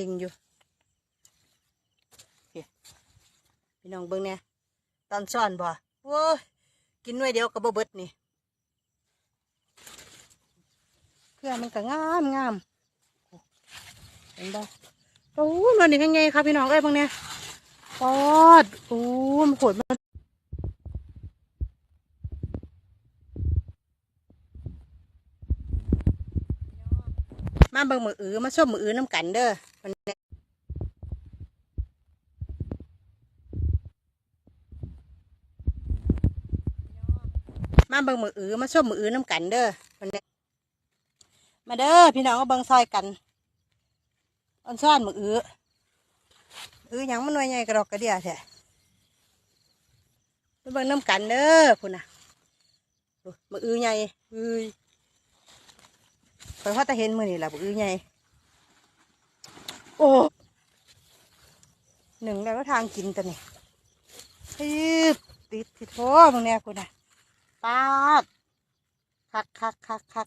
ลิงอยู่พี่น้องเบิ่งเนี่ยตอนซ่อนบ่โว้กินหน่วยเดียวก็บ่เบิดนี่เครื่องมันก็งามงามเห็นบ่โอ้ยมันนี่ยังไงครับพี่น้องเอ้ยบางเนี่ยปอดโอ้ยมันโหดมันมาเบิ่งมืออือมาชมมืออือน้ำกันเด้อ มาเบิ่งมืออือมาชมมืออือน้ำกันเด้อมันนี่ยมาเด้อพี่น้องก็เบิ่งซอยกันอันซ่อนมืออืออือยังมันหน่วยใหญ่กระดอกกระเดียแท้มาเบิ่งน้ำกันเด้อพุ่นน่ะมืออือใหญ่อือคอยว่าแต่เห็นมือนี่แหละมืออือใหญ่ อ้หนึ่งแล้วก็ทางกินตัวนี่ฮึบติดติดโถมึงเนี่ยคุณน่ะปาดคักคักคักคัก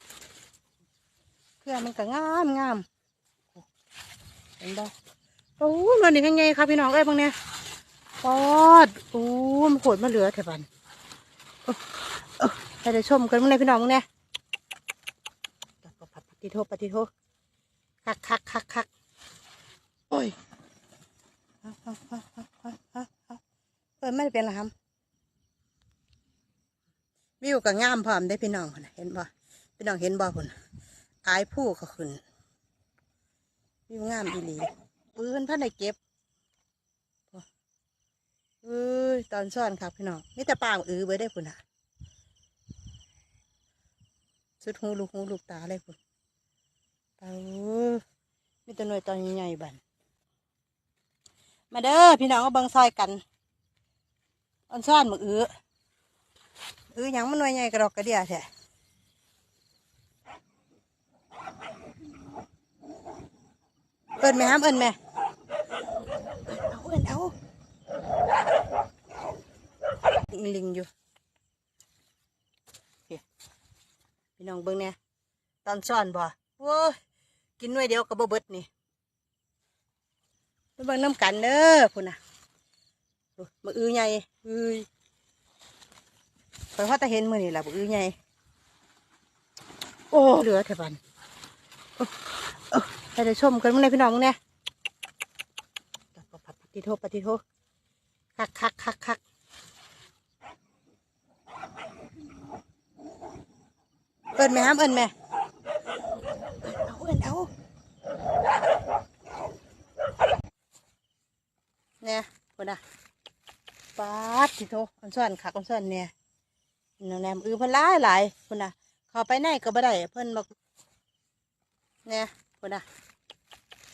เครื่องมันก็งามงามเห็นบ่โอ้มันนี่ยังไงครับพี่น้องเอ้ยบางเนี่ยปอดโอ้มันโหดมาเหลือแถบันเอ้อเอ้อให้ได้ชมกันมึงเนี่ยพี่น้องมึงเนี่ยปฏิโทษปฏิโทษคักคักคักคัก โอ้ยเออไม่ได้เป็นหรอครับวิวก็งามพร้อมได้พี่น้องพุ่นเห็นบ่พี่น้องเห็นบ่พุ่นอายผู้ก็ขึ้นวิวงามดีหลีปืนพันในเก็บโอ้เอ้ยตอนซ่อนครับพี่น้องนี่แต่ปางอือไว้ได้อพุ่นอะสุดหูลูกหูลูกตาเลยพุ่นเออมีแตัวหน่วยตอนใหญ่ๆบัน มาเด้อพี่น้องก็เบังซอยกันออนซ่อนมืออื้ออื้อยังมันหน่วยใหญ่กระดอกกระเดียแท้เอินไหมครับเอินไหมเอาเอินเอาลิงลิงอยู่พี่น้องเบิ่งเนี่ยตอนซ่อนบ่โว้กินหน่วยเดียวก็บ่เบิดนี่ ไปเบิ่งน้ำกันเด้อพุ่นน่ะโอ้ยมืออื้อใหญ่อื้อคอยว่าแต่เห็นมือนี่แหละมืออื้อใหญ่โอ้เหลือแถวบันโอ้เอ้อให้ได้ชมกันมึงเนี่ยพี่น้องมึงเนี่ยปฏิโทษปฏิโทษคักคักคักคักเอินไหมครับเอินไหม เอาเอินเอาเนี่ยคนน่ะปาดที่โทอันส่วนขักอันส่วนเนี่ยนแนมอือเพิ่นหลายหลายคนน่ะเข้าไปไหนก็บ่ได้เพิ่นบอกเนี่ยคนน่ะ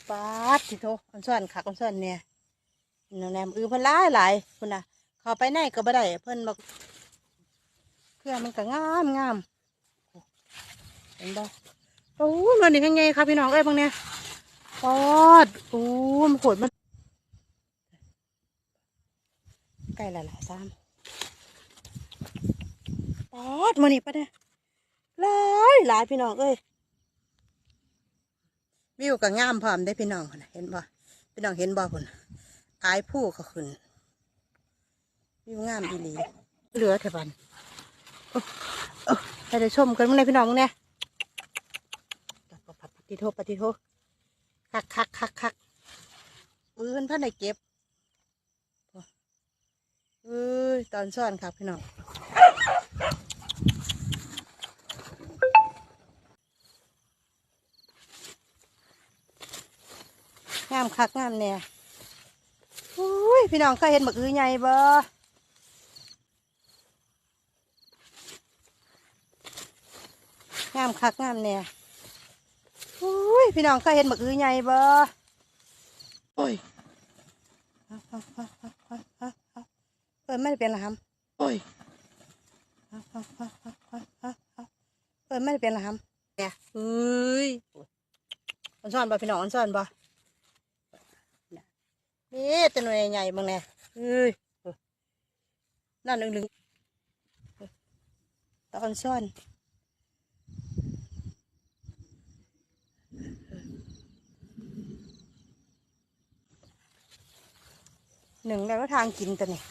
ปาดที่โทอันส่วนขักอันส่วนเนี่ยนแนมอือเพิ่นหลายหลายคนน่ะเข้าไปไหนก็บ่ได้เพิ่นบอกเครื่องมันก็งามงามเห็นบ่โอ้มันนี่ยังไงครับพี่น้องเอ้ยบางเนี่ยปอดโอ้มันโหดมัน ใกล้ละหลายซ้ำปอดมันนี่ปะเนี่ยหลายหลายพี่น้องเอ้ยวิวก็งามพร้อมได้พี่น้องเห็นบ่พี่น้องเห็นบ่พุ่นอายผู้ก็ขึ้นวิวงามดีหลีเหลือแถวบันโอ้เอ้อให้ได้ชมกันเมึงเลยพี่น้องมึงเนี่ยปฏิโทษปฏิโทษคักคักคักคักปืนพันในเก็บ เอ้ยตอนซ่อนครับพี่น้องงามคักงามเนี่ยโอ้ยพี่น้องเคยเห็นหมึกอือใหญ่บ่งามคักงามเนี่ยโอ้ยพี่น้องเคยเห็นหมึกอือใหญ่บ่โอ้ย ปิดไม่ได้เป็นหรอครับโอ้ยเอาเอาเอาเอาเอาเอาเอาเปิดไม่ได้เป็นหรอครับเนี่ยเฮ้ยอันซ่อนบ่พี่น้องอันซ่อนบ่นี่ตัวหน่วยใหญ่ๆมึงเนี่ยเฮ้ยนั่นลึงๆตอนซ่อนงหนึ่งแล้วก็ทางกินตัวนี้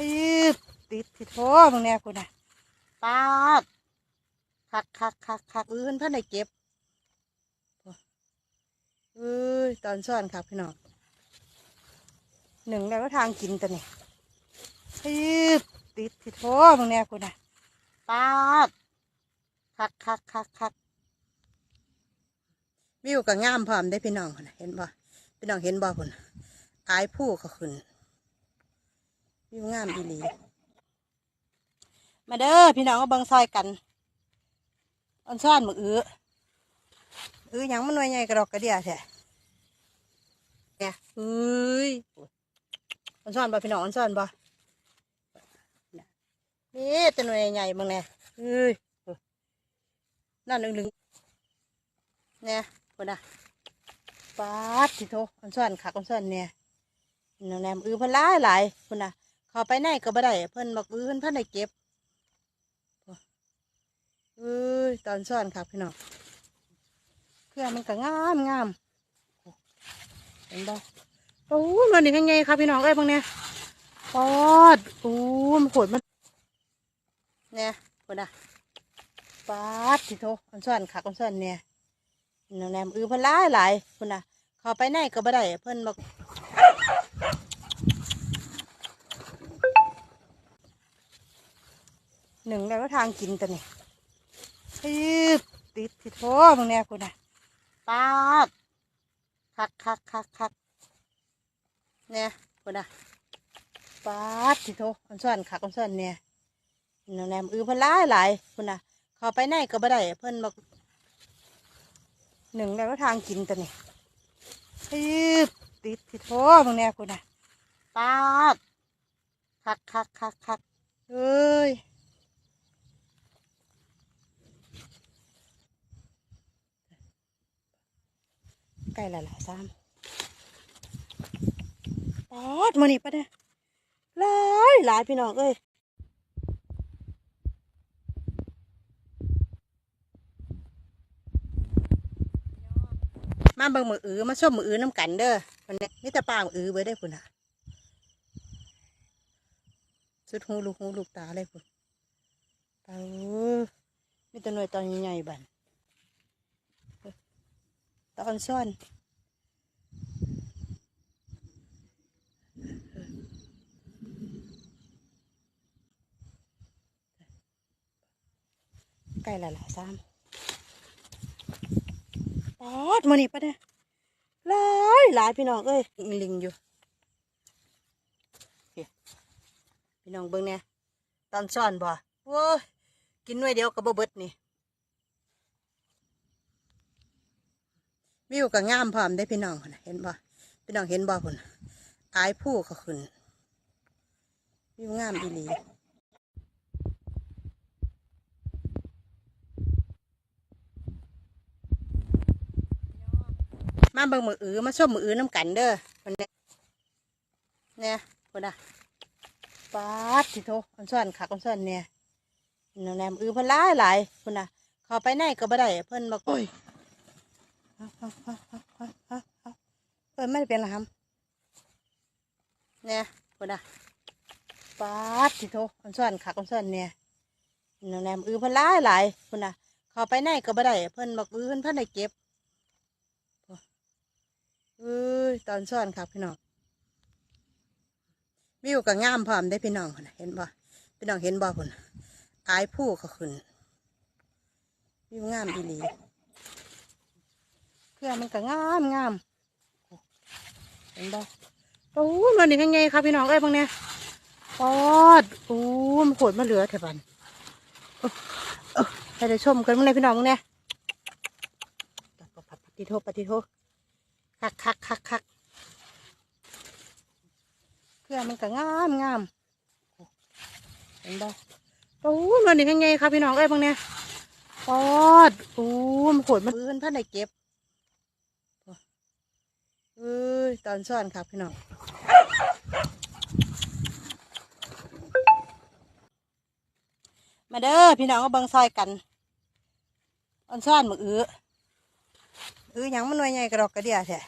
ฮึบติดที่โถมึงเนี่ยคุณน่ะปาดคักคักคักคักอื้นเพื่อนได้เก็บเอ้ยตอนซ่อนครับพี่น้องหนึ่งแล้วก็ทางกินตัวนี้ฮึบติดที่โถมึงเนี่ยคุณน่ะปาดคักคักคักคักวิวก็งามพร้อมได้อพี่น้องพุ่นน่ะเห็นบ่พี่น้องเห็นบ่คุณอายผู้ก็ขึ้น วิวงามดีหลีมาเด้อพี่น้องก็เบิ่งซอยกันอันซ่อนมืออื้ออื้อยังมันหน่วยใหญ่กระดอกกระเดียแท้เนี่ยเฮ้ยอันซ่อนบ่พี่น้องอันซ่อนบ่นี่ตัวหน่วยใหญ่มึงเนี่ยเฮ้ยนั่นหนึ่งหนึ่งเนี่ยคนน่ะปาดที่โทอันซ่อนขักอันซ่อนเนี่ยน้องแนมอื้อเพิ่นหลายหลายคนน่ะ เขาไปไหนก็บ่ได้เพิ่นบอกอือเพิ่นเพิ่นได้เก็บเอ้ยตอนซ่อนครับพี่น้องเครื่องมันก็งามงามเห็นบ่โอ้ยมันนี่ยังไงครับพี่น้องเอ้บางเนี่ยปอดโอ้มันโหดมันเนี่ยคนน่ะปาดที่โทอันซ่อนคักอันซ่อนเนี่ยน้องแนมอือเพิ่นหลายหลายคนน่ะเขาไปไหนก็บ่ได้เพิ่นบอก หนึ่งแล้วก็ทางกินตัวนี้ฮึบติดที่โถมึงเนี่ยคุณน่ะปาดคักคักคักคักเนี่ยคุณน่ะปาดที่โถอันซ่อนคักอันซ่อนเนี่ยน้องแนมอื้อเพิ่นหลายหลายคุณน่ะเขาไปไหนก็บ่ได้เพิ่นบอกหนึ่งแล้วก็ทางกินตัวนี้ฮึบติดที่โถมึงเนี่ยคุณน่ะปาดคักคักคักคักเอ้ย ใกล้และละซ้ำปอดมานี่ปะเนี่ยหลายหลายพี่น้องเอ้ยมาเบิ่งมืออือมาชมมืออือน้ำกันเด้อวันนี้นี่แต่ปลามืออือไว้ได้คุณอะสุดหูลูกหูลูกตาเลยคุณตาเอ้ยมีแต่หน่วยตอนใหญ่ๆบัน ตอนซ่อนใกล้และละซ้ำปอดมานี่ปะเนี่ยหลายหลายพี่น้องเอ้ยมีลิงอยู่พี่น้องเบิ่งเนี่ยตอนซ่อนบ่โว้กินหน่วยเดียวกับบ่เบิดนี่ วิวก็งามพร้อมได้พี่น้องพุ่นเห็นบ่พี่น้องเห็นบ่พุ่นอายผู้ก็ขึ้นวิวงามดีหลีมาเบิ่งมืออือมาชมมืออือน้ำกันเด้อคนนี้เนี่ยคนน่ะปาดที่โทอันซ่อนคักอันซ่อนเนี่ยน้องแนมอือเพิ่นหลายหลายคนน่ะเขาไปไหนก็บ่ได้เพิ่นบอกโอ้ย เออาเอาเอาเอาเอาเปิดไม่ได้เป็นหรอครับเนี่ยคนอะปาดที่โทอันซ่อนขักอันซ่อนเนี่ยน้องแนมอือเพิ่นหลายหลายคนอะเขาไปไหนก็บ่ได้เพิ่นบอกอือเพิ่นเพิ่นได้เก็บเอ้ยตอนซ่อนครับพี่น้องวิวก็งามพร้อมได้พี่น้องพุ่นเห็นบ่พี่น้องเห็นบ่พุ่นอายผู้ก็ขึ้นวิวงามดีหลี เครื่อมันก็งามงามเห็นบ่โอ้ยมันนี่ยังไงครับพี่น้องเอ้ยบางเนี่ยปอดโอ้ยมันโหดมาเหลือแถบันเออเออไปได้ชมกันบางเนี่ยพี่น้องบางเนี่ยปฏิโทปฏิโทคักคักคักคักเครื่อมันก็งามงามเห็นบ่โอ้ยมันนี่ยังไงครับพี่น้องเอ้ยบางเนี่ยปอดโอ้ยมันโหดมันเอื้อนท่านได้เก็บ เอ้ย ตอนซ่อนครับพี่น้องมาเด้อพี่น้องก็เบิ่งซอยกันอันซ่อนมืออื้ออื้อยังมันหน่วยใหญ่กระดอกกระเดียแท้